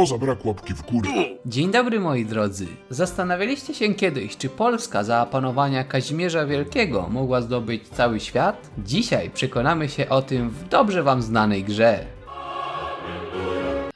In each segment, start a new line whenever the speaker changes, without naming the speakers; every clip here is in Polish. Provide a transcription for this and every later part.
to za brak łapki w górę.
Dzień dobry moi drodzy. Zastanawialiście się kiedyś, czy Polska za panowania Kazimierza Wielkiego mogła zdobyć cały świat? Dzisiaj przekonamy się o tym w dobrze wam znanej grze.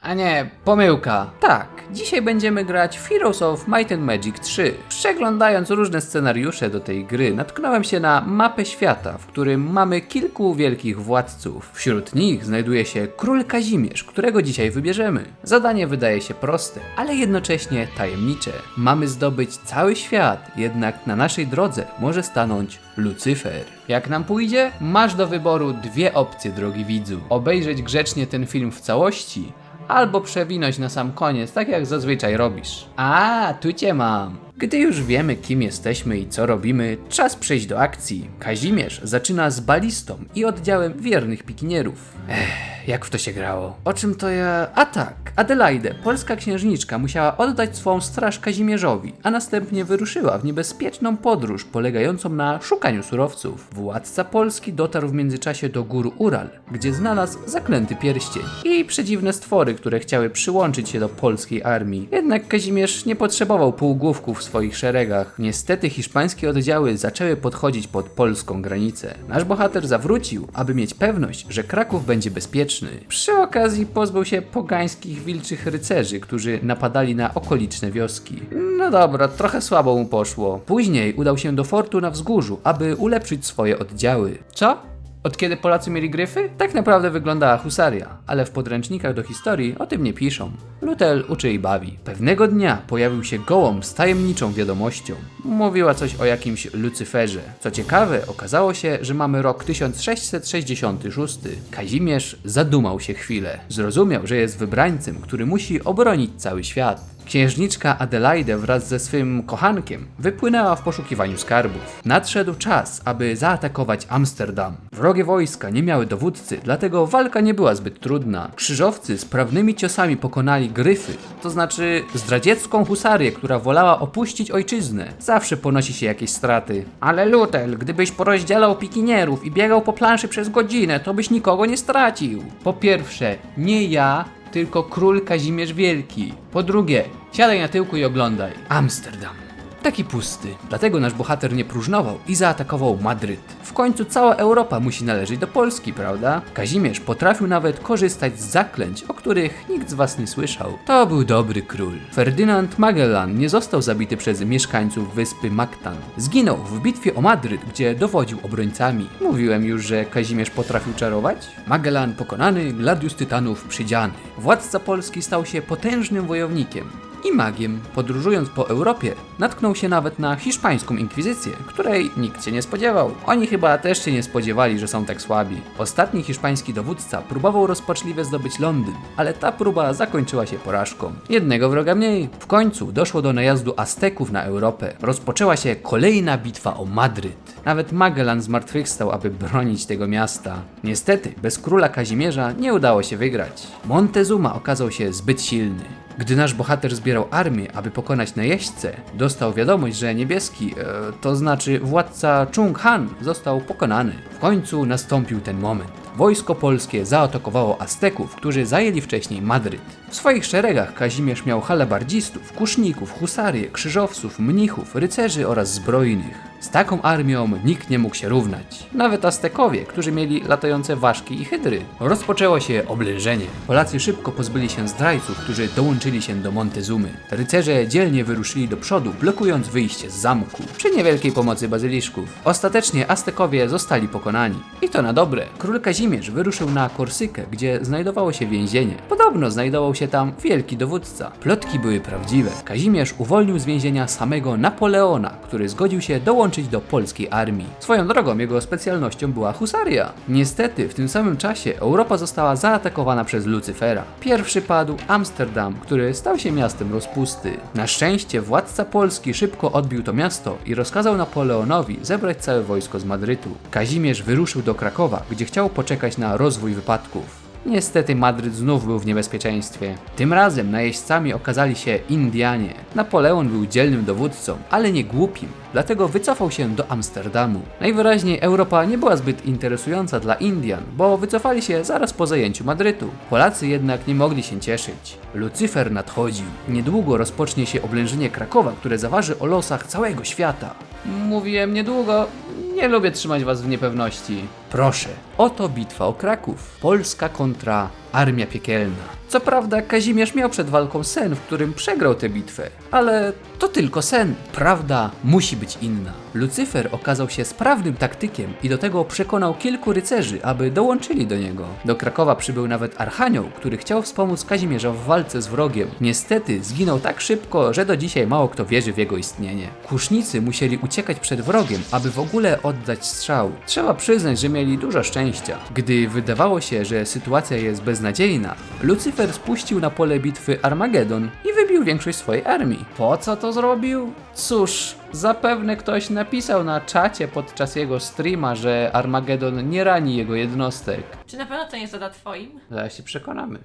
A nie, pomyłka. Tak, dzisiaj będziemy grać w Heroes of Might and Magic 3. Przeglądając różne scenariusze do tej gry, natknąłem się na mapę świata, w którym mamy kilku wielkich władców. Wśród nich znajduje się Król Kazimierz, którego dzisiaj wybierzemy. Zadanie wydaje się proste, ale jednocześnie tajemnicze. Mamy zdobyć cały świat, jednak na naszej drodze może stanąć Lucyfer. Jak nam pójdzie? Masz do wyboru dwie opcje, drogi widzu. Obejrzeć grzecznie ten film w całości, albo przewinąć na sam koniec, tak jak zazwyczaj robisz. A, tu cię mam. Gdy już wiemy, kim jesteśmy i co robimy, czas przejść do akcji. Kazimierz zaczyna z balistą i oddziałem wiernych pikinierów. Ech, jak w to się grało? O czym to ja... A tak, Adelaide, polska księżniczka, musiała oddać swą straż Kazimierzowi, a następnie wyruszyła w niebezpieczną podróż polegającą na szukaniu surowców. Władca Polski dotarł w międzyczasie do gór Ural, gdzie znalazł zaklęty pierścień i przedziwne stwory, które chciały przyłączyć się do polskiej armii. Jednak Kazimierz nie potrzebował półgłówków swoich szeregach. Niestety hiszpańskie oddziały zaczęły podchodzić pod polską granicę. Nasz bohater zawrócił, aby mieć pewność, że Kraków będzie bezpieczny. Przy okazji pozbył się pogańskich wilczych rycerzy, którzy napadali na okoliczne wioski. No dobra, trochę słabo mu poszło. Później udał się do fortu na wzgórzu, aby ulepszyć swoje oddziały. Co? Od kiedy Polacy mieli gryfy? Tak naprawdę wyglądała husaria, ale w podręcznikach do historii o tym nie piszą. Lutel uczy i bawi. Pewnego dnia pojawił się gołąb z tajemniczą wiadomością. Mówiła coś o jakimś Lucyferze. Co ciekawe, okazało się, że mamy rok 1666. Kazimierz zadumał się chwilę. Zrozumiał, że jest wybrańcem, który musi obronić cały świat. Księżniczka Adelaide wraz ze swym kochankiem wypłynęła w poszukiwaniu skarbów. Nadszedł czas, aby zaatakować Amsterdam. Wrogie wojska nie miały dowódcy, dlatego walka nie była zbyt trudna. Krzyżowcy sprawnymi ciosami pokonali gryfy, to znaczy zdradziecką husarię, która wolała opuścić ojczyznę. Zawsze ponosi się jakieś straty. Ale Lutel, gdybyś porozdzielał pikinierów i biegał po planszy przez godzinę, to byś nikogo nie stracił. Po pierwsze, nie ja, tylko król Kazimierz Wielki. Po drugie, siadaj na tyłku i oglądaj. Amsterdam. Taki pusty. Dlatego nasz bohater nie próżnował i zaatakował Madryt. Końcu cała Europa musi należeć do Polski, prawda? Kazimierz potrafił nawet korzystać z zaklęć, o których nikt z was nie słyszał. To był dobry król. Ferdynand Magellan nie został zabity przez mieszkańców wyspy Mactan. Zginął w bitwie o Madryt, gdzie dowodził obrońcami. Mówiłem już, że Kazimierz potrafił czarować? Magellan pokonany, Gladius Tytanów przydziany. Władca Polski stał się potężnym wojownikiem i magiem. Podróżując po Europie, natknął się nawet na hiszpańską inkwizycję, której nikt się nie spodziewał. Oni chyba też się nie spodziewali, że są tak słabi. Ostatni hiszpański dowódca próbował rozpaczliwie zdobyć Londyn, ale ta próba zakończyła się porażką. Jednego wroga mniej. W końcu doszło do najazdu Azteków na Europę. Rozpoczęła się kolejna bitwa o Madryt. Nawet Magellan zmartwychwstał, aby bronić tego miasta. Niestety, bez króla Kazimierza nie udało się wygrać. Montezuma okazał się zbyt silny. Gdy nasz bohater zbierał armię, aby pokonać najeźdźcę, dostał wiadomość, że niebieski, e, to znaczy władca Chung Han, został pokonany. W końcu nastąpił ten moment. Wojsko polskie zaatakowało Azteków, którzy zajęli wcześniej Madryt. W swoich szeregach Kazimierz miał halabardzistów, kuszników, husarię, krzyżowców, mnichów, rycerzy oraz zbrojnych. Z taką armią nikt nie mógł się równać. Nawet Aztekowie, którzy mieli latające ważki i hydry. Rozpoczęło się oblężenie. Polacy szybko pozbyli się zdrajców, którzy dołączyli się do Montezumy. Rycerze dzielnie wyruszyli do przodu, blokując wyjście z zamku. Przy niewielkiej pomocy bazyliszków. Ostatecznie Aztekowie zostali pokonani. I to na dobre. Król Kazimierz wyruszył na Korsykę, gdzie znajdowało się więzienie. Podobno znajdował się tam wielki dowódca. Plotki były prawdziwe. Kazimierz uwolnił z więzienia samego Napoleona, który zgodził się dołączyć do polskiej armii. Swoją drogą jego specjalnością była husaria. Niestety w tym samym czasie Europa została zaatakowana przez Lucyfera. Pierwszy padł Amsterdam, który stał się miastem rozpusty. Na szczęście władca Polski szybko odbił to miasto i rozkazał Napoleonowi zebrać całe wojsko z Madrytu. Kazimierz wyruszył do Krakowa, gdzie chciał poczekać na rozwój wypadków. Niestety Madryt znów był w niebezpieczeństwie. Tym razem najeźdźcami okazali się Indianie. Napoleon był dzielnym dowódcą, ale nie głupim, dlatego wycofał się do Amsterdamu. Najwyraźniej Europa nie była zbyt interesująca dla Indian, bo wycofali się zaraz po zajęciu Madrytu. Polacy jednak nie mogli się cieszyć. Lucyfer nadchodził. Niedługo rozpocznie się oblężenie Krakowa, które zaważy o losach całego świata. Mówiłem niedługo, nie lubię trzymać was w niepewności. Proszę, oto bitwa o Kraków. Polska kontra Armia Piekielna. Co prawda Kazimierz miał przed walką sen, w którym przegrał tę bitwę, ale to tylko sen. Prawda musi być inna. Lucyfer okazał się sprawnym taktykiem i do tego przekonał kilku rycerzy, aby dołączyli do niego. Do Krakowa przybył nawet Archanioł, który chciał wspomóc Kazimierza w walce z wrogiem. Niestety zginął tak szybko, że do dzisiaj mało kto wierzy w jego istnienie. Kusznicy musieli uciekać przed wrogiem, aby w ogóle oddać strzał. Trzeba przyznać, że mieli dużo szczęścia. Gdy wydawało się, że sytuacja jest beznadziejna, Lucyfer spuścił na pole bitwy Armagedon i wybił większość swojej armii. Po co to zrobił? Cóż, zapewne ktoś napisał na czacie podczas jego streama, że Armagedon nie rani jego jednostek.
Czy na pewno to nie zada twoim?
Zaraz się przekonamy.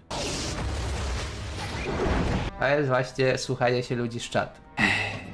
To jest właśnie słuchanie się ludzi z czatu.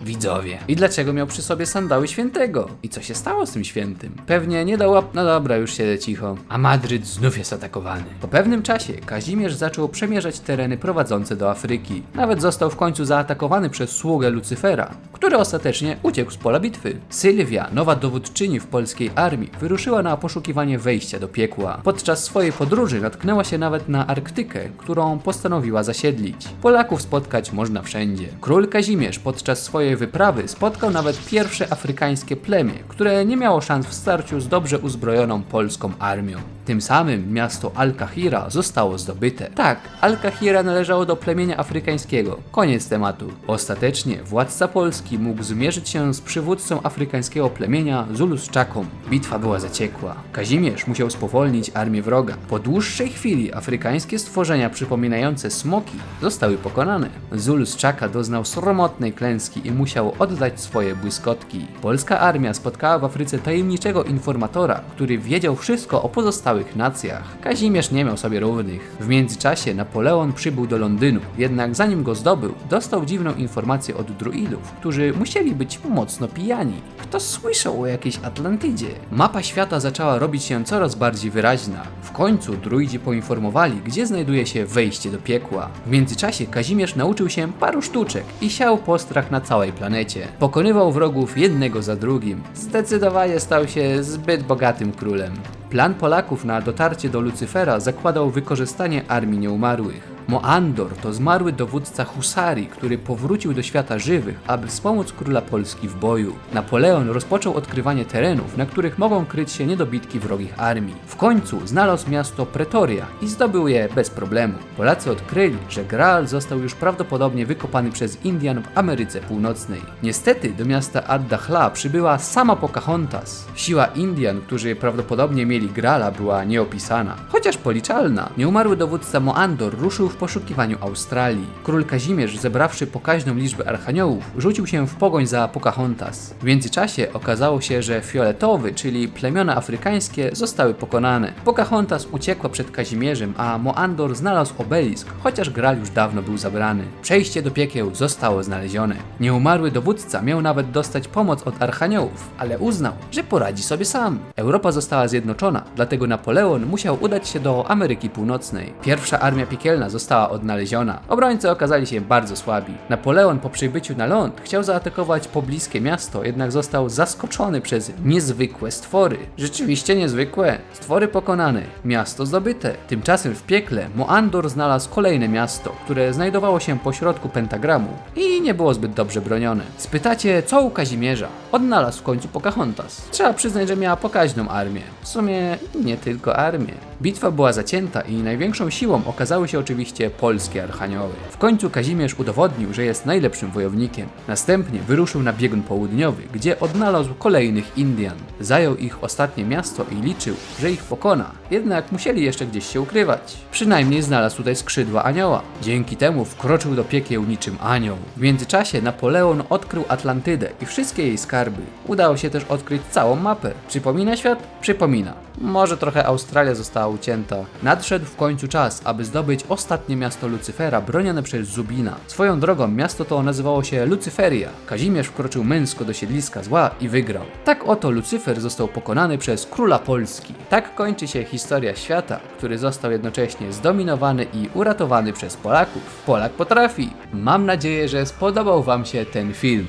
Widzowie. I dlaczego miał przy sobie sandały świętego? I co się stało z tym świętym? Pewnie nie dał łap... No dobra, już siedzę cicho. A Madryt znów jest atakowany. Po pewnym czasie Kazimierz zaczął przemierzać tereny prowadzące do Afryki. Nawet został w końcu zaatakowany przez sługę Lucyfera, który ostatecznie uciekł z pola bitwy. Sylwia, nowa dowódczyni w polskiej armii, wyruszyła na poszukiwanie wejścia do piekła. Podczas swojej podróży natknęła się nawet na Arktykę, którą postanowiła zasiedlić. Polaków spotkać można wszędzie. Król Kazimierz podczas swojej wyprawy spotkał nawet pierwsze afrykańskie plemię, które nie miało szans w starciu z dobrze uzbrojoną polską armią. Tym samym miasto Al-Kahira zostało zdobyte. Tak, Al-Kahira należało do plemienia afrykańskiego. Koniec tematu. Ostatecznie władca Polski mógł zmierzyć się z przywódcą afrykańskiego plemienia Zulus Czaką. Bitwa była zaciekła. Kazimierz musiał spowolnić armię wroga. Po dłuższej chwili afrykańskie stworzenia przypominające smoki zostały pokonane. Zulus Czaka doznał sromotnej klęski i musiał oddać swoje błyskotki. Polska armia spotkała w Afryce tajemniczego informatora, który wiedział wszystko o pozostałych nacjach. Kazimierz nie miał sobie równych. W międzyczasie Napoleon przybył do Londynu, jednak zanim go zdobył, dostał dziwną informację od druidów, którzy musieli być mocno pijani. Kto słyszał o jakiejś Atlantydzie? Mapa świata zaczęła robić się coraz bardziej wyraźna. W końcu druidzi poinformowali, gdzie znajduje się wejście do piekła. W międzyczasie Kazimierz nauczył się paru sztuczek i siał postrach na całej planecie. Pokonywał wrogów jednego za drugim. Zdecydowanie stał się zbyt bogatym królem. Plan Polaków na dotarcie do Lucyfera zakładał wykorzystanie armii nieumarłych. Moandor to zmarły dowódca husarii, który powrócił do świata żywych, aby wspomóc króla Polski w boju. Napoleon rozpoczął odkrywanie terenów, na których mogą kryć się niedobitki wrogich armii. W końcu znalazł miasto Pretoria i zdobył je bez problemu. Polacy odkryli, że Graal został już prawdopodobnie wykopany przez Indian w Ameryce Północnej. Niestety do miasta Ad-Dahla przybyła sama Pocahontas. Siła Indian, którzy prawdopodobnie mieli Graala, była nieopisana, chociaż policzalna. Nieumarły dowódca Moandor ruszył w poszukiwaniu Australii. Król Kazimierz, zebrawszy pokaźną liczbę archaniołów, rzucił się w pogoń za Pocahontas. W międzyczasie okazało się, że fioletowy, czyli plemiona afrykańskie, zostały pokonane. Pocahontas uciekła przed Kazimierzem, a Moandor znalazł obelisk, chociaż Graal już dawno był zabrany. Przejście do piekieł zostało znalezione. Nieumarły dowódca miał nawet dostać pomoc od archaniołów, ale uznał, że poradzi sobie sam. Europa została zjednoczona, dlatego Napoleon musiał udać się do Ameryki Północnej. Pierwsza armia piekielna została odnaleziona. Obrońcy okazali się bardzo słabi. Napoleon po przybyciu na ląd chciał zaatakować pobliskie miasto, jednak został zaskoczony przez niezwykłe stwory. Rzeczywiście niezwykłe. Stwory pokonane, miasto zdobyte. Tymczasem w piekle Moandor znalazł kolejne miasto, które znajdowało się pośrodku pentagramu i nie było zbyt dobrze bronione. Spytacie, co u Kazimierza? Odnalazł w końcu Pocahontas. Trzeba przyznać, że miała pokaźną armię. W sumie nie tylko armię. Bitwa była zacięta i największą siłą okazały się oczywiście polskie archanioły. W końcu Kazimierz udowodnił, że jest najlepszym wojownikiem. Następnie wyruszył na biegun południowy, gdzie odnalazł kolejnych Indian. Zajął ich ostatnie miasto i liczył, że ich pokona. Jednak musieli jeszcze gdzieś się ukrywać. Przynajmniej znalazł tutaj skrzydła anioła. Dzięki temu wkroczył do piekieł niczym anioł. W międzyczasie Napoleon odkrył Atlantydę i wszystkie jej skarby. Udało się też odkryć całą mapę. Przypomina świat? Przypomina. Może trochę Australia została ucięta. Nadszedł w końcu czas, aby zdobyć ostatnie miasto Lucyfera bronione przez Zubina. Swoją drogą miasto to nazywało się Lucyferia. Kazimierz wkroczył męsko do siedliska zła i wygrał. Tak oto Lucyfer został pokonany przez króla Polski. Tak kończy się historia świata, który został jednocześnie zdominowany i uratowany przez Polaków. Polak potrafi. Mam nadzieję, że spodobał Wam się ten film.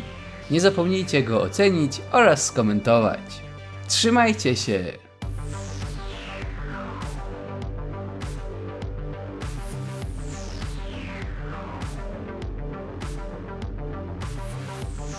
Nie zapomnijcie go ocenić oraz skomentować. Trzymajcie się!